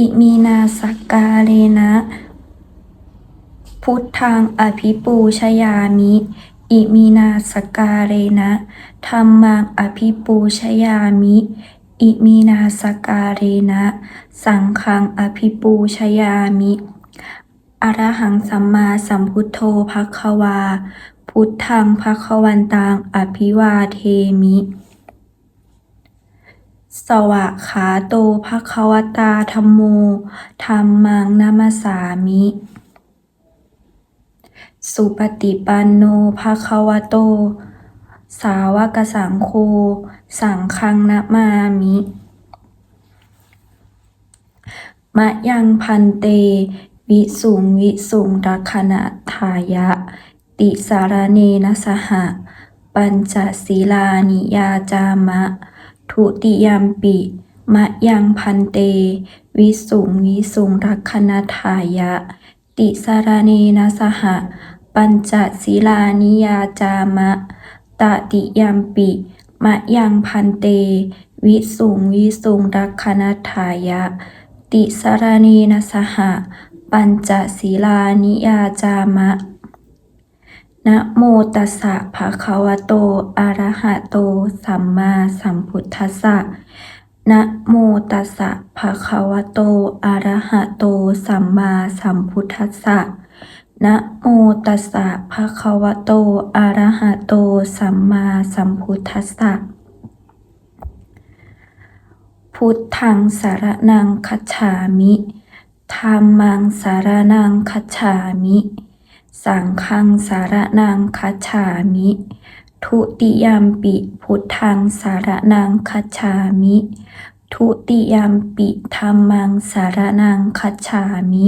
อิมีนาสกกาเลนะ พุทธังอภิปูชยามิ อิมีนาสกกาเลนะธัมมังอภิปูชยามิ อิมีนาสกกาเลนะ สังฆังอภิปูชยามิอรหังสัมมาสัมพุทโธภควา พุทธังภควันตังอภิวาเทมิ สวะขาโตภควตาธัมโมธัมมังนามสามิ สุปฏิปันโนภควโต สาวกสังโฆสังฆังนะมามิมะยังพันเต วิสุงวิสุงรักขณะทายะ ติสารเนนะสหะ ปัญจศีลานิยาจามะ ทุติยามปิ มะยังพันเต วิสุงวิสุงรักขณทายะ ติสารเนนะสหะ ปัญจศีลานิยาจามะ ตติยามปิ มะยังพันเต วิสุงวิสุงรักขณทายะ ติสารเนนะสหะ ปัญจศีลานิยาจามะ นะโมตัสสะภะคะวะโต อะระหะโต สัมมาสัมพุทธัสสะ นะโมตัสสะภะคะวะโต อะระหะโต สัมมาสัมพุทธัสสะ นะโมตัสสะภะคะวะโต อะระหะโต สัมมาสัมพุทธัสสะ พุทธังสารนังคัจฉามิธัมมังสารนังคัจฉามิ สังฆังสารนังคัจฉามิ ทุติยามปิพุทธังสารนังคัจฉามิ ทุติยามปิธัมมังสารนังคัจฉามิ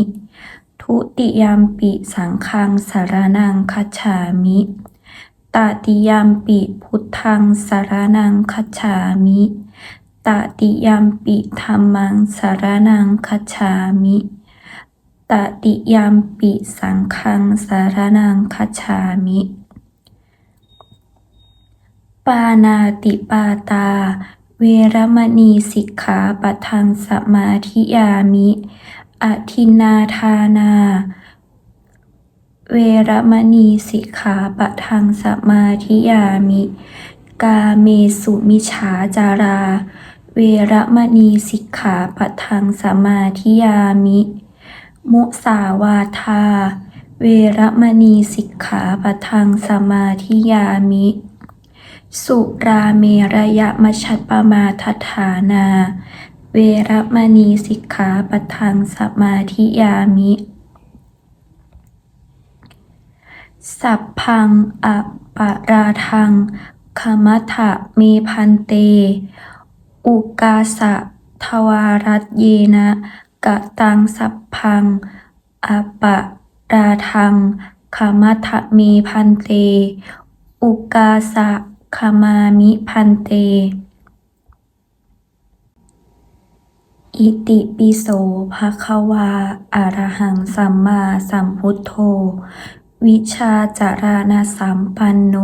ทุติยามปิสังฆังสารนังคัจฉามิตติยามปิพุทธังสารนังคัจฉามิตติยามปิธัมมังสารนังคัจฉามิ ตติยามปิสังฆังสารนังคัจฉามิ ปานาติปาตา เวรมณีสิกขาปทังสมาธิยามิอทินาทานา เวรมณีสิกขาปทังสมาธิยามิ กาเมสุมิฉาจารา เวรมณีสิกขาปทังสมาธิยามิ มุสาวาทา เวรมณีสิกขาปทังสมาธิยามิ สุราเมระยะมชฌัปปมาทฐานา เวรมณีสิกขาปทังสมาธิยามิ สัพพังอปาราทังคมัทะเมพันเต อุกาสะทวารัตเยนะ กะตังสัพพังอปาราทังคมัทะเมพันเต อุกาสะขมามิพันเต อิติปิโสภะคะวาอะระหังสัมมาสัมพุทโธ วิชาจารณสัมปันโน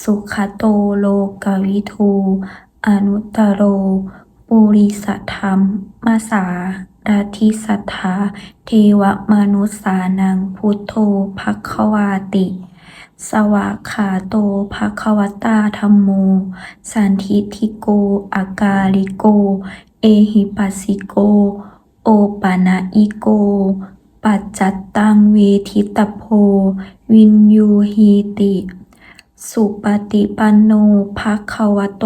สุขโตโลกวิทู อนุตตโร ปุริสธรรมมสา ราธิสัทธา เทวมนุสสานัง พุทโธภควาติ สวากขาโตภควตาธัมโม สันทิฏฐิโก อากาลิโก เอหิปัสสิโก โอปานะอิโก ปัจจัตตังเวทิตโพ วินยูหีติ สุปฏิปันโนภควโต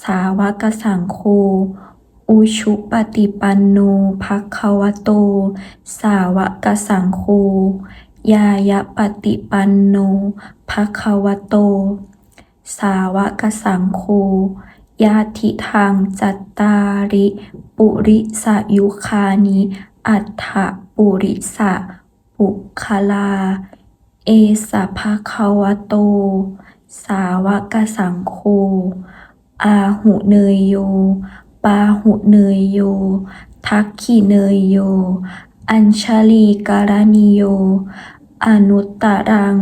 สาวกสังโฆ อุชุปฏิปันโนภควโต สาวกสังโฆยายะปฏิปันโนภควโต สาวกสังโฆญาติทางจัตตาริ ปุริสยุคานิ อัฏฐปุริสะปุคลา เอสะภะคะวะโต สาวกสังโฆอาหุเนยโย ปาหุเนยโย ทักขิเนยโย อัญชลีการณิโย อนุตตรัง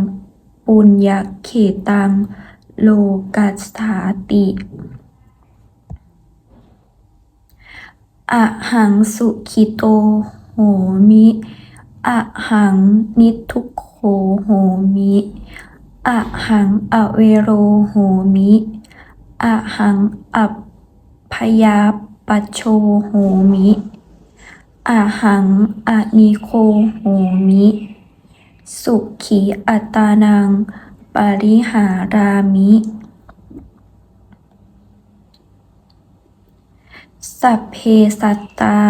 ปุญญเขตัง โลกัสสาติอะหังสุขิโตโหมิอะหังนิทุกโขโหมิอะหังอเวโรโหมิอะหังอัป พยาปัชโชโหมิอะหังอนิโคโหมิ สุขีอัตตานัง ปริหารามิ สัพเพสัตตา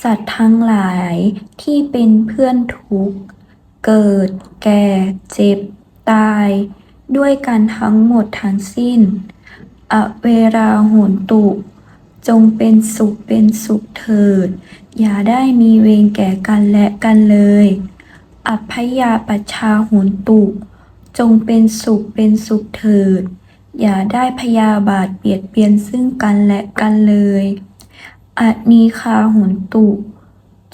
สัตว์ทั้งหลายที่เป็นเพื่อนทุกข์ เกิดแก่เจ็บตาย ด้วยกันทั้งหมดทั้งสิ้น อเวราโหนตุ จงเป็นสุขเป็นสุขเถิด อย่าได้มีเวรแก่กันและกันเลย อัพพยาปัชาโหนตุ จงเป็นสุขเป็นสุขเถิด อย่าได้พยาบาทเบียดเบียนซึ่งกันและกันเลยอนีคาโหนตุ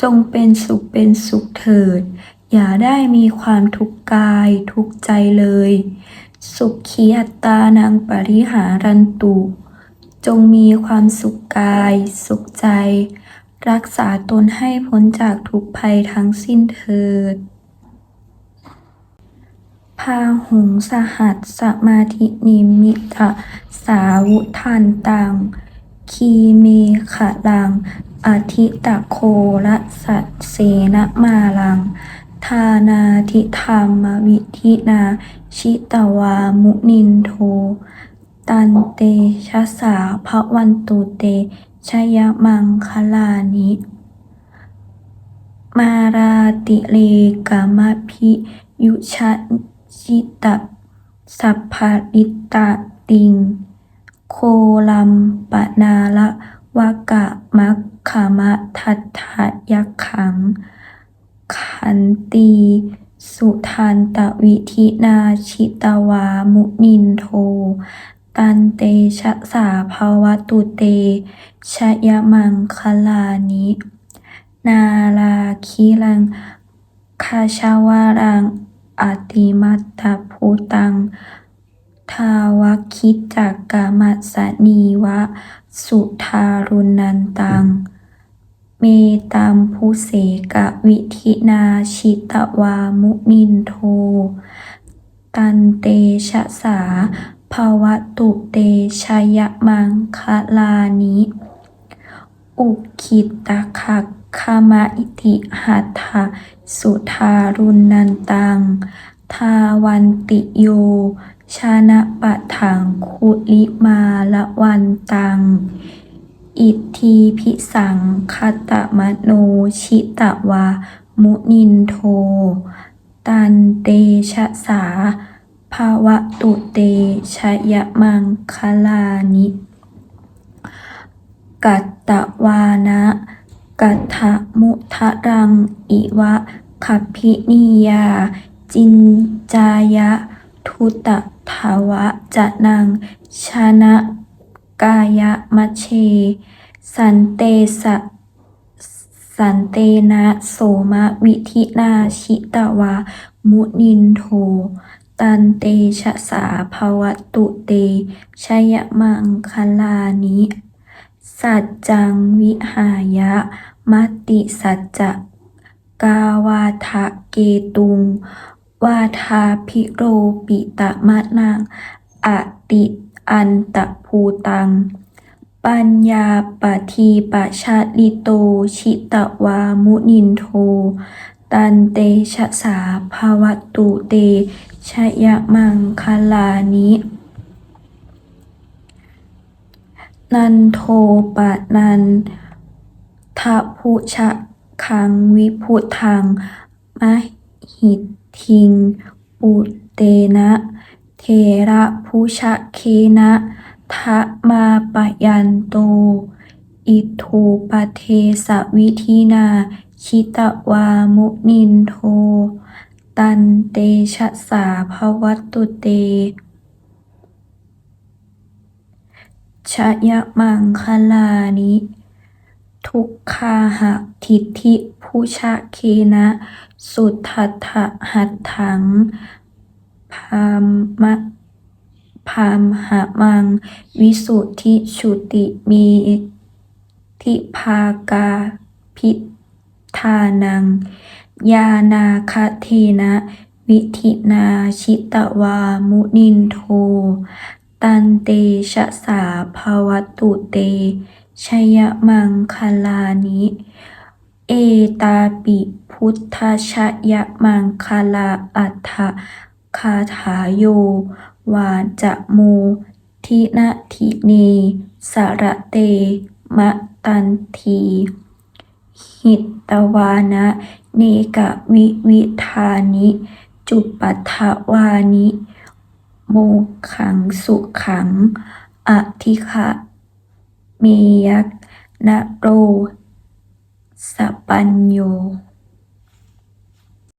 จงเป็นสุขเป็นสุขเถิด อย่าได้มีความทุกข์กายทุกข์ใจเลย สุขีอัตตานังปริหารันตุ จงมีความสุขกาย สุขใจ รักษาตนให้พ้นจากทุกภัยทั้งสิ้นเถิด พาหุงสหัสสมาธินิมิตะสาวุทันตัง คีเมขะลังอธิตะโคละสัตเสนะมาลัง ทานาทิธรรมวิธินา ชิตวามุนินโท ตันเตชะสาภวันตุเตชยมังคลานิ มาราติเลกามพิยุชะจิตะสัพพะริตะติง โคลัมปะนาละวะกะมัคขมะทัตยักขัง ขันตี สุทันตวิธินาชิตวามุนินโท ตันเตชะสาภวตุเต ชยมังคลานิ นาราคิลังคาชาวารังอติมัตตภูตัง ทาวคิจักกามัสสนีวะ สุทารุนันตัง เมตัมพุเสกวิธินาชิตวามุนินโท ตันเตชะสาภาวะตุเตชยมังคลานิอุคิตะคักขมะอิติหัตถะสุทารุนันตัง ทาวันติโย ชานะปะถังคุลิมาละวันตัง อิทธีพิสังคตมโนชิตวา มุนินโท ตันเตชะสาภาวะตุเตชยมังคลานิ กัตตวานะกัตถะมุทะรัง อิวะคัพพินิยา จินจายะ ทุตถาวะจะนังชนะ กายะมะเช สันเตสะสันเตนะโสมะวิธินาชิตวา มุนินโท ตันเตชะสาภวตุเต ชยมังคลานิ สัจจังวิหายะ มติสัจจะกาวาทะเกตุง วาทาพิโรปิตะมะนังอติ อันตะภูตัง ปัญญาปทีปชาลิโต ชิตวามุนินโท ตันเตชะสาภาวตุเตชยมังคลานินันโทปะนันทพุชะคังวิพุทังมหิทิง ปุเตนะ เทระพุชะเคนะทะมาปะยันโต อิทูปเทสวิธินาชิตวามุนินโท ตันเตชะสาภวตุเตชยมังคลานิ ทุกขาหะทิฏฐิพุชะเคนะ สุทัฏฐะหัตถัง พามมะพามหะมัง วิสุทธิชุติเมทิภากาพิธานัง ยานาคเทนะ วิธินาชิตวามุนินโท ตันเตชะสาภวตุเตชยมังคลานิ เอตาปิพุทธชยมังคลาอัฏฐ คาถาโย วาจะโม ทินะทิเน สระเต มะตันที หิตตวานะ เนกะวิวิธานิ จุปัฏฐวานิ โมขังสุขัง อธิคะเมยักนะโรสปัญโย